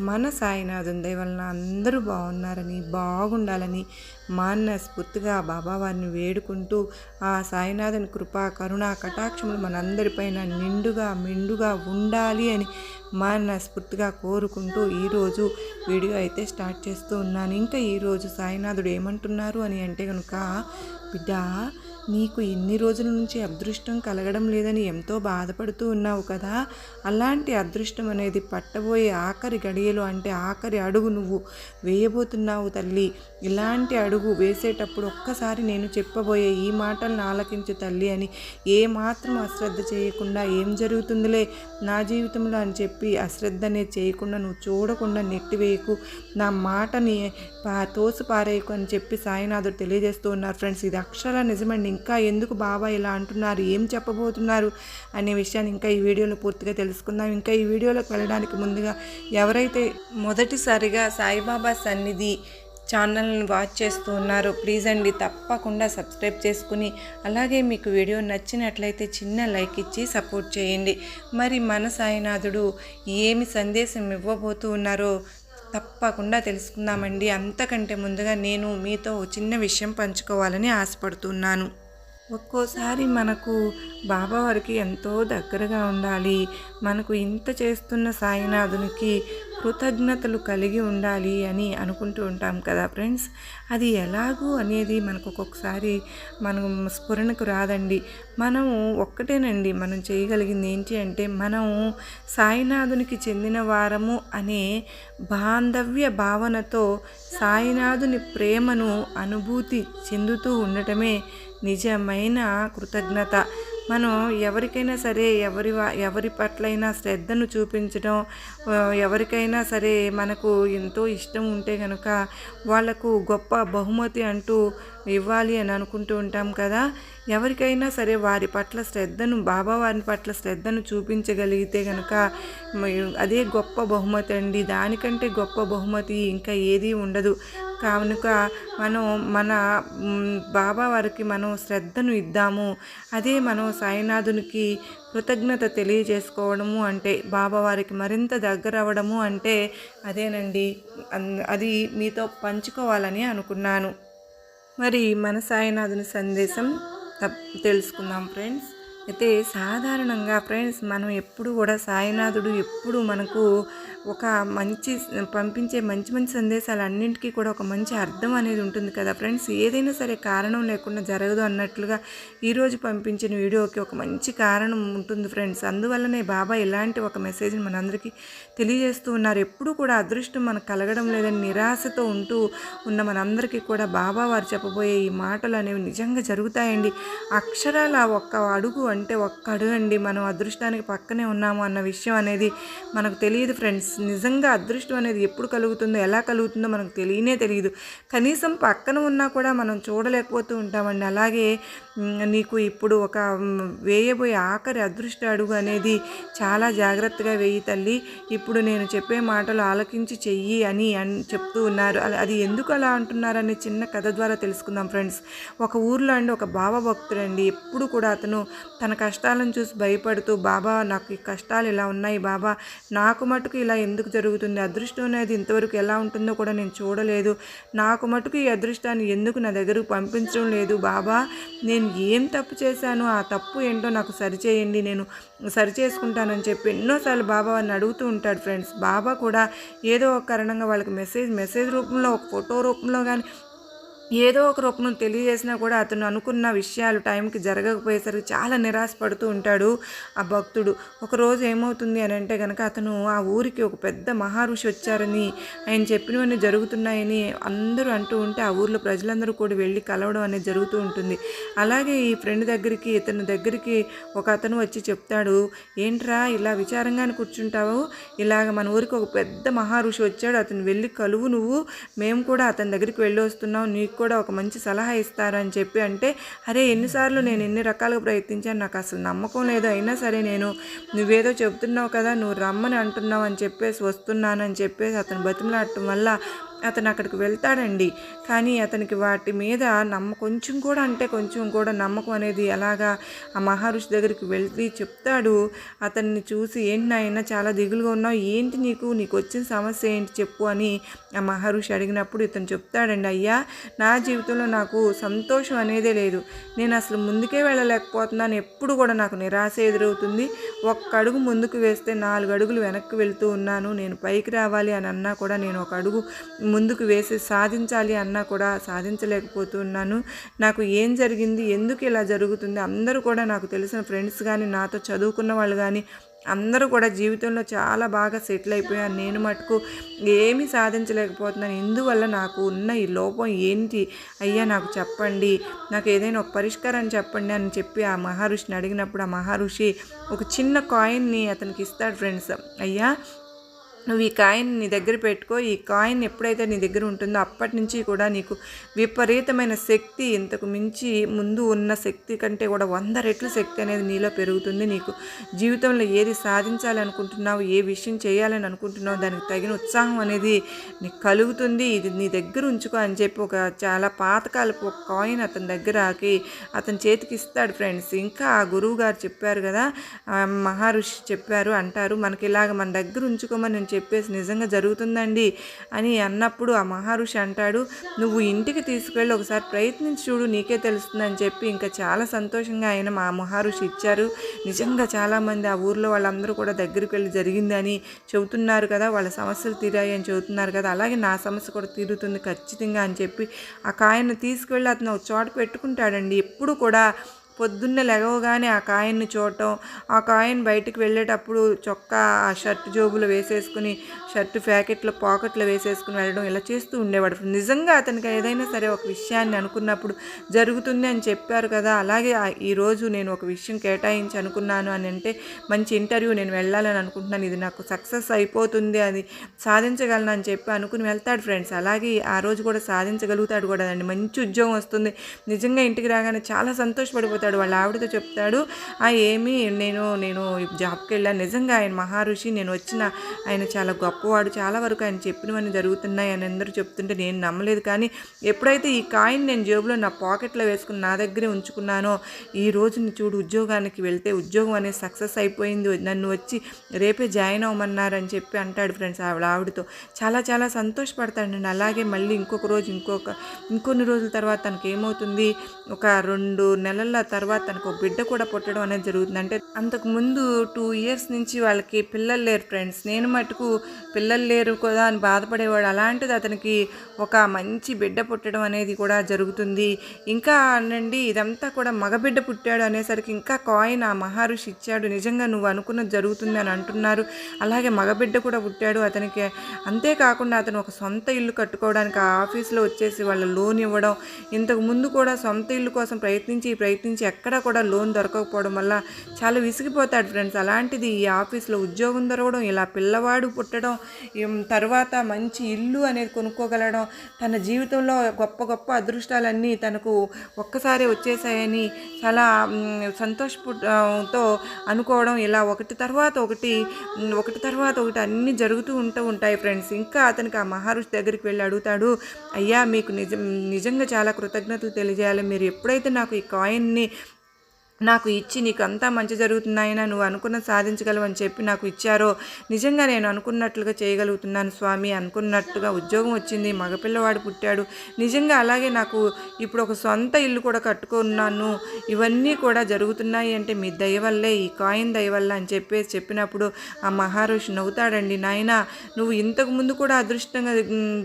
మన సాయినాథం దయ వలన అందరూ బాగున్నారని బాగుండాలని మానస్ఫూర్తిగా బాబావారిని వేడుకుంటూ ఆ సాయినాథుని కృప కరుణ కటాక్షములు మనందరిపైన నిండుగా మిండుగా ఉండాలి అని మనస్ఫూర్తిగా కోరుకుంటూ ఈరోజు వీడియో అయితే స్టార్ట్ చేస్తూ ఉన్నాను. ఇంకా ఈరోజు సాయినాథుడు ఏమంటున్నారు అని అంటే కనుక బిడ్డ నీకు ఇన్ని రోజుల నుంచి అదృష్టం కలగడం లేదని ఎంతో బాధపడుతూ ఉన్నావు కదా. అలాంటి అదృష్టం అనేది పట్టబోయే ఆఖరి గడియలు అంటే ఆఖరి అడుగు నువ్వు వేయబోతున్నావు తల్లి. ఇలాంటి అడుగు వేసేటప్పుడు ఒక్కసారి నేను చెప్పబోయే ఈ మాటలను ఆలకించు తల్లి అని ఏమాత్రం అశ్రద్ధ చేయకుండా ఏం జరుగుతుందిలే? నా జీవితంలో అని చెప్పి అశ్రద్ధ అనేది చేయకుండా నువ్వు చూడకుండా నెట్టివేయకు. నా మాటని పా తోసి పారేయకు అని చెప్పి సాయినాథుడు తెలియజేస్తూ ఉన్నారు. ఫ్రెండ్స్ ఇది అక్షర నిజమండి. ఇంకా ఎందుకు బాబా ఇలా అంటున్నారు? ఏం చెప్పబోతున్నారు? అనే విషయాన్ని ఇంకా ఈ వీడియోలో పూర్తిగా తెలుసుకుందాం. ఇంకా ఈ వీడియోలోకి వెళ్ళడానికి ముందుగా ఎవరైతే మొదటిసారిగా సాయిబాబా సన్నిధి ఛానల్ని వాచ్ చేస్తూ ఉన్నారు ప్లీజ్ అండి తప్పకుండా సబ్స్క్రైబ్ చేసుకుని అలాగే మీకు వీడియో నచ్చినట్లయితే చిన్న లైక్ ఇచ్చి సపోర్ట్ చేయండి. మరి మన సాయినాథుడు ఏమి సందేశం ఇవ్వబోతూ ఉన్నారో తప్పకుండా తెలుసుకుందామండి. అంతకంటే ముందుగా నేను మీతో చిన్న విషయం పంచుకోవాలని ఆశపడుతున్నాను. ఒక్కోసారి మనకు బాబావారికి ఎంతో దగ్గరగా ఉండాలి. మనకు ఇంత చేస్తున్న సాయినాథునికి కృతజ్ఞతలు కలిగి ఉండాలి అని అనుకుంటూ ఉంటాం కదా ఫ్రెండ్స్. అది ఎలాగూ అనేది మనకు ఒక్కొక్కసారి మనం స్ఫురణకు రాదండి. మనము ఒక్కటేనండి మనం చేయగలిగింది ఏంటి అంటే మనం సాయినాథునికి చెందిన వారము అనే బాంధవ్య భావనతో సాయినాథుని ప్రేమను అనుభూతి చెందుతూ ఉండటమే నిజమైన కృతజ్ఞత. మనం ఎవరికైనా సరే ఎవరి ఎవరి పట్లైనా శ్రద్ధను చూపించడం ఎవరికైనా సరే మనకు ఎంతో ఇష్టం ఉంటే కనుక వాళ్ళకు గొప్ప బహుమతి అంటూ ఇవ్వాలి అని అనుకుంటూ ఉంటాం కదా. ఎవరికైనా సరే వారి పట్ల శ్రద్ధను బాబా వారి పట్ల శ్రద్ధను చూపించగలిగితే కనుక అదే గొప్ప బహుమతి అండి. దానికంటే గొప్ప బహుమతి ఇంకా ఏదీ ఉండదు. కనుక మనం మన బాబా వారికి మనం శ్రద్ధను ఇద్దాము. అదే మనం సాయినాథునికి కృతజ్ఞత తెలియజేసుకోవడము అంటే బాబావారికి మరింత దగ్గర అవ్వడము అంటే అదేనండి. అది మీతో పంచుకోవాలని అనుకున్నాను. మరి మన సాయినాథుని సందేశం తెలుసుకుందాం ఫ్రెండ్స్ అయితే సాధారణంగా ఫ్రెండ్స్ మనం ఎప్పుడు కూడా సాయినాథుడు ఎప్పుడు మనకు ఒక మంచి పంపించే మంచి మంచి సందేశాలు అన్నింటికీ కూడా ఒక మంచి అర్థం అనేది ఉంటుంది కదా ఫ్రెండ్స్? ఏదైనా సరే కారణం లేకుండా జరగదు అన్నట్లుగా ఈరోజు పంపించిన వీడియోకి ఒక మంచి కారణం ఉంటుంది ఫ్రెండ్స్. అందువల్లనే బాబా ఇలాంటి ఒక మెసేజ్ని మనందరికీ తెలియజేస్తూ ఉన్నారు. ఎప్పుడు కూడా అదృష్టం మనకు కలగడం లేదని నిరాశతో ఉంటూ ఉన్న మనందరికీ కూడా బాబా వారు చెప్పబోయే ఈ మాటలు అనేవి నిజంగా జరుగుతాయండి. అక్షరాల ఒక్క అడుగు అంటే ఒక్క అడుగు అండి మనం అదృష్టానికి పక్కనే ఉన్నాము అన్న విషయం అనేది మనకు తెలియదు ఫ్రెండ్స్. నిజంగా అదృష్టం అనేది ఎప్పుడు కలుగుతుందో ఎలా కలుగుతుందో మనకు తెలియనే తెలియదు. కనీసం పక్కన ఉన్నా కూడా మనం చూడలేకపోతూ ఉంటామండి. అలాగే నీకు ఇప్పుడు ఒక వేయబోయే ఆఖరి అదృష్ట అడుగు అనేది చాలా జాగ్రత్తగా వేయి తల్లి. ఇప్పుడు నేను చెప్పే మాటలు ఆలకించి చెయ్యి అని అని చెప్తూ ఉన్నారు. అది ఎందుకు అలా అంటున్నారనే చిన్న కథ ద్వారా తెలుసుకుందాం ఫ్రెండ్స్. ఒక ఊర్లో అండి ఒక బాబా భక్తుడండి. ఎప్పుడు కూడా అతను తన కష్టాలను చూసి భయపడుతూ బాబా నాకు ఈ కష్టాలు ఇలా ఉన్నాయి బాబా నాకు మటుకు ఇలా ఎందుకు జరుగుతుంది? అదృష్టం అనేది ఇంతవరకు ఎలా ఉంటుందో కూడా నేను చూడలేదు. నాకు మటుకు ఈ అదృష్టాన్ని ఎందుకు నా దగ్గరకు పంపించడం లేదు బాబా? నేను ఏం తప్పు చేశాను ఆ తప్పు ఏంటో నాకు సరిచేయండి. నేను సరి చేసుకుంటానని చెప్పి ఎన్నోసార్లు బాబా వారిని అడుగుతూ ఉంటాడు ఫ్రెండ్స్. బాబా కూడా ఏదో ఒక కారణంగా వాళ్ళకి మెసేజ్ మెసేజ్ రూపంలో ఒక ఫోటో రూపంలో కానీ ఏదో ఒక రూపం తెలియజేసినా కూడా అతను అనుకున్న విషయాలు టైంకి జరగకపోయేసరికి చాలా నిరాశపడుతూ ఉంటాడు ఆ భక్తుడు. ఒకరోజు ఏమవుతుంది అని అంటే కనుక అతను ఆ ఊరికి ఒక పెద్ద మహారుషి వచ్చారని ఆయన చెప్పినవన్నీ జరుగుతున్నాయని అందరూ అంటూ ఉంటే ఆ ఊర్లో ప్రజలందరూ కూడా వెళ్ళి కలవడం అనేది జరుగుతూ ఉంటుంది. అలాగే ఈ ఫ్రెండ్ దగ్గరికి ఇతని దగ్గరికి ఒక అతను వచ్చి చెప్తాడు ఏంట్రా ఇలా విచారంగానే కూర్చుంటావు? ఇలాగ మన ఊరికి ఒక పెద్ద మహారుషి వచ్చాడు అతను వెళ్ళి కలువు నువ్వు. మేము కూడా అతని దగ్గరికి వెళ్ళి వస్తున్నాం నీకు కూడా ఒక మంచి సలహా ఇస్తారు అని చెప్పి అంటే అరే ఎన్నిసార్లు నేను ఎన్ని రకాలుగా ప్రయత్నించాను నాకు అసలు నమ్మకం లేదు. అయినా సరే నేను నువ్వేదో చెబుతున్నావు కదా నువ్వు రమ్మని అంటున్నావు అని చెప్పేసి వస్తున్నానని చెప్పేసి అతను బతిమలాడటం వల్ల అతను అక్కడికి వెళ్తాడండి. కానీ అతనికి వాటి మీద నమ్మ కొంచెం కూడా అంటే కొంచెం కూడా నమ్మకం అనేది ఎలాగా ఆ మహర్షి దగ్గరికి వెళ్ళి చెప్తాడు. అతన్ని చూసి ఏంటి నాయన చాలా దిగులుగా ఉన్నావు. ఏంటి నీకు? నీకు వచ్చిన సమస్య ఏంటి? చెప్పు అని ఆ మహర్షి అడిగినప్పుడు ఇతను చెప్తాడండి అయ్యా నా జీవితంలో నాకు సంతోషం అనేదే లేదు. నేను అసలు ముందుకే వెళ్ళలేకపోతున్నాను. ఎప్పుడు కూడా నాకు నిరాశ ఎదురవుతుంది. ఒక్క అడుగు ముందుకు వేస్తే నాలుగు అడుగులు వెనక్కి వెళ్తూ ఉన్నాను. నేను పైకి రావాలి అని అన్నా కూడా నేను ఒక అడుగు ముందుకు వేసి సాధించాలి అన్నా కూడా సాధించలేకపోతున్నాను. నాకు ఏం జరిగింది ఎందుకు ఇలా జరుగుతుంది అందరూ కూడా నాకు తెలిసిన ఫ్రెండ్స్ కానీ నాతో చదువుకున్న వాళ్ళు కానీ అందరూ కూడా జీవితంలో చాలా బాగా సెటిల్ అయిపోయాను నేను మటుకు ఏమీ సాధించలేకపోతున్నాను. ఇందువల్ల నాకు ఉన్న ఈ లోపం ఏంటి? అయ్యా నాకు చెప్పండి. నాకు ఏదైనా ఒక పరిష్కారం చెప్పండి అని చెప్పి ఆ మహర్షిని అడిగినప్పుడు ఆ మహర్షి ఒక చిన్న కాయిన్ని అతనికి ఇస్తాడు ఫ్రెండ్స్. అయ్యా నువ్వు ఈ కాయిన్ నీ దగ్గర పెట్టుకో. ఈ కాయిన్ ఎప్పుడైతే నీ దగ్గర ఉంటుందో అప్పటి నుంచి కూడా నీకు విపరీతమైన శక్తి ఇంతకు మించి ముందు ఉన్న శక్తి కంటే కూడా వంద రెట్లు శక్తి అనేది నీలో పెరుగుతుంది. నీకు జీవితంలో ఏది సాధించాలి అనుకుంటున్నావు ఏ విషయం చేయాలని అనుకుంటున్నావు దానికి తగిన ఉత్సాహం అనేది నీకు కలుగుతుంది. ఇది నీ దగ్గర ఉంచుకో అని చెప్పి ఒక చాలా పాతకాలపు ఒక కాయిన్ అతని దగ్గరకి అతని చేతికి ఇస్తాడు ఫ్రెండ్స్. ఇంకా ఆ గురువు గారు చెప్పారు కదా మహర్షి చెప్పారు అంటారు మనకి ఇలాగ మన దగ్గర ఉంచుకోమని చెప్పేసి నిజంగా జరుగుతుందండి అని అన్నప్పుడు ఆ మహర్షి అంటాడు నువ్వు ఇంటికి తీసుకెళ్ళి ఒకసారి ప్రయత్నించి చూడు నీకే తెలుస్తుందని చెప్పి. ఇంకా చాలా సంతోషంగా ఆయన మా మహర్షి ఇచ్చారు. నిజంగా చాలామంది ఆ ఊర్లో వాళ్ళందరూ కూడా దగ్గరికి వెళ్ళి జరిగిందని చెబుతున్నారు కదా వాళ్ళ సమస్యలు తీరాయి అని చెబుతున్నారు కదా అలాగే నా సమస్య కూడా తీరుతుంది ఖచ్చితంగా అని చెప్పి. ఆ కాయను తీసుకెళ్ళి అతను ఒక చోట పెట్టుకుంటాడండి. ఎప్పుడు కూడా పొద్దున్నే లెగవగానే ఆ కాయన్ని చూడటం ఆ కాయన్ బయటికి వెళ్ళేటప్పుడు చొక్కా ఆ షర్ట్ జోబులో వేసేసుకుని షర్ట్ ప్యాకెట్లో పాకెట్లో వేసేసుకుని వెళ్ళడం ఇలా చేస్తూ ఉండేవాడు. నిజంగా అతనికి ఏదైనా సరే ఒక విషయాన్ని అనుకున్నప్పుడు జరుగుతుంది అని చెప్పారు కదా అలాగే ఈరోజు నేను ఒక విషయం కేటాయించి అనుకున్నాను అని అంటే మంచి ఇంటర్వ్యూ నేను వెళ్ళాలని అనుకుంటున్నాను ఇది నాకు సక్సెస్ అయిపోతుంది అది సాధించగలను అని చెప్పి అనుకుని వెళ్తాడు ఫ్రెండ్స్. అలాగే ఆ రోజు కూడా సాధించగలుగుతాడు కూడా అండి మంచి ఉద్యోగం వస్తుంది. నిజంగా ఇంటికి రాగానే చాలా సంతోషపడిపోతాడు చెప్తాడు వాళ్ళ ఆవిడతో చెప్తాడు ఆ ఏమి నేను నేను జాబ్కి వెళ్ళాను నిజంగా ఆయన మహర్షి. నేను వచ్చిన ఆయన చాలా గొప్పవాడు. చాలా వరకు ఆయన చెప్పినవన్నీ జరుగుతున్నాయి అని అందరూ చెప్తుంటే నేను నమ్మలేదు. కానీ ఎప్పుడైతే ఈ కాయిన్ నేను జేబులో నా పాకెట్లో వేసుకుని నా దగ్గరే ఉంచుకున్నానో ఈ రోజు చూడు ఉద్యోగానికి వెళ్తే ఉద్యోగం అనేది సక్సెస్ అయిపోయింది. నన్ను వచ్చి రేపే జాయిన్ అవ్వమన్నారని చెప్పి అంటాడు ఫ్రెండ్స్ ఆవిడ ఆవిడతో. చాలా చాలా సంతోషపడతాడండి అలాగే మళ్ళీ ఇంకొక రోజు ఇంకొక ఇంకొన్ని రోజుల తర్వాత తనకి ఏమవుతుంది ఒక రెండు నెలల తర్వాత తనకు బిడ్డ కూడా పుట్టడం అనేది జరుగుతుంది. అంటే అంతకు ముందు టూ ఇయర్స్ నుంచి వాళ్ళకి పిల్లలు లేరు ఫ్రెండ్స్. నేను మటుకు పిల్లలు లేరు కదా అని బాధపడేవాడు. అలాంటిది అతనికి ఒక మంచి బిడ్డ పుట్టడం అనేది కూడా జరుగుతుంది. ఇంకా అనండి ఇదంతా కూడా మగబిడ్డ పుట్టాడు అనేసరికి ఇంకా కాయిన్ ఆ మహర్షి ఇచ్చాడు. నిజంగా నువ్వు అనుకున్నది జరుగుతుంది అని అంటున్నారు. అలాగే మగబిడ్డ కూడా పుట్టాడు అతనికి. అంతేకాకుండా అతను ఒక సొంత ఇల్లు కట్టుకోవడానికి ఆ ఆఫీస్లో వచ్చేసి వాళ్ళ లోన్ ఇవ్వడం ఇంతకు ముందు కూడా సొంత ఇల్లు కోసం ప్రయత్నించి ప్రయత్నించి ఎక్కడా కూడా లోన్ దొరకకపోవడం వల్ల చాలా విసిగిపోతాడు ఫ్రెండ్స్. అలాంటిది ఈ ఆఫీస్లో ఉద్యోగం దొరకడం ఇలా పిల్లవాడు పుట్టడం తర్వాత మంచి ఇల్లు అనేది కొనుక్కోగలడం తన జీవితంలో గొప్ప గొప్ప అదృష్టాలన్నీ తనకు ఒక్కసారి వచ్చేసాయని చాలా సంతోషపుతో అనుకోవడం ఇలా ఒకటి తర్వాత ఒకటి ఒకటి తర్వాత ఒకటి అన్నీ జరుగుతూ ఉంటూ ఉంటాయి ఫ్రెండ్స్. ఇంకా అతనికి ఆ మహర్షి దగ్గరికి వెళ్ళి అడుగుతాడు అయ్యా మీకు నిజం నిజంగా చాలా కృతజ్ఞతలు తెలియజేయాలి. మీరు ఎప్పుడైతే నాకు ఈ కాయిన్ని నాకు ఇచ్చి నీకు అంతా మంచి జరుగుతున్నాయని నువ్వు అనుకున్న సాధించగలవు అని చెప్పి నాకు ఇచ్చారో నిజంగా నేను అనుకున్నట్లుగా చేయగలుగుతున్నాను స్వామి అనుకున్నట్టుగా ఉద్యోగం వచ్చింది మగపిల్లవాడు పుట్టాడు. నిజంగా అలాగే నాకు ఇప్పుడు ఒక సొంత ఇల్లు కూడా కట్టుకున్నాను. ఇవన్నీ కూడా జరుగుతున్నాయి అంటే మీ దయ వల్లే ఈ కాయిన్ దయ వల్ల అని చెప్పేసి చెప్పినప్పుడు ఆ మహారుషి నవ్వుతాడండి నాయన నువ్వు ఇంతకు ముందు కూడా అదృష్టంగా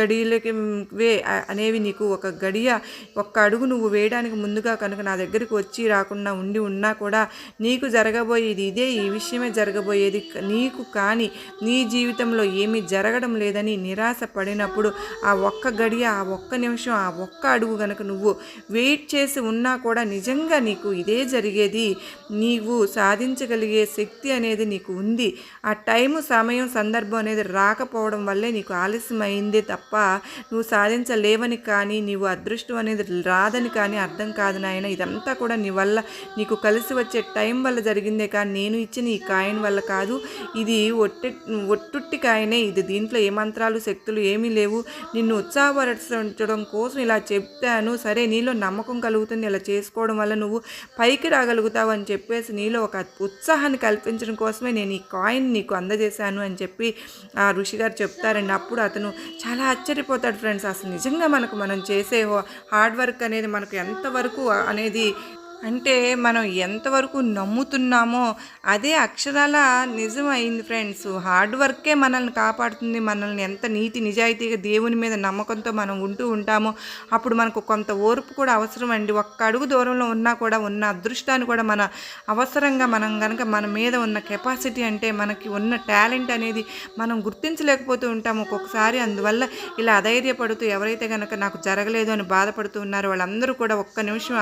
గడియలకి వే అనేవి నీకు ఒక గడియ ఒక్క అడుగు నువ్వు వేయడానికి ముందుగా కనుక నా దగ్గరికి వచ్చి రాకుండా ఉండి ఉన్నా కూడా నీకు జరగబోయేది ఇదే ఈ విషయమే జరగబోయేది నీకు కానీ నీ జీవితంలో ఏమీ జరగడం లేదని నిరాశ పడినప్పుడు ఆ ఒక్క గడియ ఆ ఒక్క నిమిషం ఆ ఒక్క అడుగు గనక నువ్వు వెయిట్ చేసి ఉన్నా కూడా నిజంగా నీకు ఇదే జరిగేది నీవు సాధించగలిగే శక్తి అనేది నీకు ఉంది. ఆ టైము సమయం సందర్భం అనేది రాకపోవడం వల్లే నీకు ఆలస్యం తప్ప నువ్వు సాధించలేవని కానీ నీవు అదృష్టం అనేది రాదని కానీ అర్థం కాదు నాయన. ఇదంతా కూడా నీ వల్ల నీ నీకు కలిసి వచ్చే టైం వల్ల జరిగిందే కానీ నేను ఇచ్చిన ఈ కాయిన్ వల్ల కాదు. ఇది ఒట్టి ఒట్టుట్టి కాయనే ఇది. దీంట్లో ఏ మంత్రాలు శక్తులు ఏమీ లేవు. నిన్ను ఉత్సాహపరచడం కోసం ఇలా చెప్తాను సరే నీలో నమ్మకం కలుగుతుంది. ఇలా చేసుకోవడం వల్ల నువ్వు పైకి రాగలుగుతావు అని చెప్పేసి నీలో ఒక ఉత్సాహాన్ని కల్పించడం కోసమే నేను ఈ కాయిన్ నీకు అందజేశాను అని చెప్పి ఆ ఋషి గారు చెప్తారండి. అప్పుడు అతను చాలా ఆశ్చర్యపోతాడు ఫ్రెండ్స్. అసలు నిజంగా మనకు మనం చేసే హార్డ్ వర్క్ అనేది మనకు ఎంతవరకు అనేది అంటే మనం ఎంతవరకు నమ్ముతున్నామో అదే అక్షరాల నిజం అయింది ఫ్రెండ్స్. హార్డ్ వర్కే మనల్ని కాపాడుతుంది. మనల్ని ఎంత నీతి నిజాయితీగా దేవుని మీద నమ్మకంతో మనం ఉంటూ ఉంటామో అప్పుడు మనకు కొంత ఓర్పు కూడా అవసరం అండి ఒక్క అడుగు దూరంలో ఉన్నా కూడా ఉన్న అదృష్టాన్ని కూడా మన అవసరంగా మనం కనుక మన మీద ఉన్న కెపాసిటీ అంటే మనకి ఉన్న టాలెంట్ అనేది మనం గుర్తించలేకపోతూ ఉంటాము ఒక్కొక్కసారి. అందువల్ల ఇలా అధైర్యపడుతూ ఎవరైతే కనుక నాకు జరగలేదు అని బాధపడుతూ ఉన్నారో వాళ్ళందరూ కూడా ఒక్క నిమిషం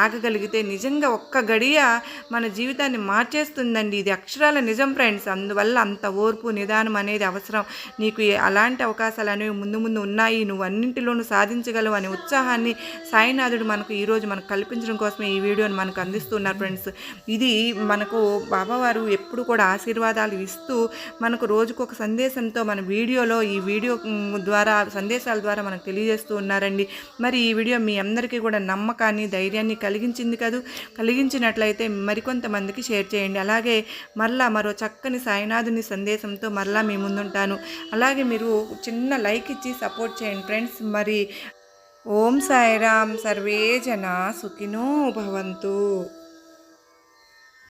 ఆగ ఆ నిజంగా ఒక్క గడియ మన జీవితాన్ని మార్చేస్తుందండి. ఇది అక్షరాల నిజం ఫ్రెండ్స్. అందువల్ల అంత ఓర్పు నిదానం అనేది అవసరం. నీకు అలాంటి అవకాశాలు అనేవి ముందు ముందు ఉన్నాయి. నువ్వు అన్నింటిలోనూ సాధించగలవు అనే ఉత్సాహాన్ని సాయినాథుడు మనకు ఈరోజు మనకు కల్పించడం కోసమే ఈ వీడియోని మనకు అందిస్తున్నారు ఫ్రెండ్స్. ఇది మనకు బాబావారు ఎప్పుడు కూడా ఆశీర్వాదాలు ఇస్తూ మనకు రోజుకు ఒక సందేశంతో మన వీడియోలో ఈ వీడియో ద్వారా సందేశాల ద్వారా మనకు తెలియజేస్తూ ఉన్నారండి. మరి ఈ వీడియో మీ అందరికీ కూడా నమ్మకాన్ని ధైర్యాన్ని కలిగించింది కదూ? కలిగించినట్లయితే మరికొంతమందికి షేర్ చేయండి. అలాగే మరలా మరో చక్కని సాయినాథుని సందేశంతో మరలా మీ ముందుంటాను. అలాగే మీరు చిన్న లైక్ ఇచ్చి సపోర్ట్ చేయండి ఫ్రెండ్స్. మరి ఓం సాయిరామ్. సర్వే జన సుఖినో భవంతు.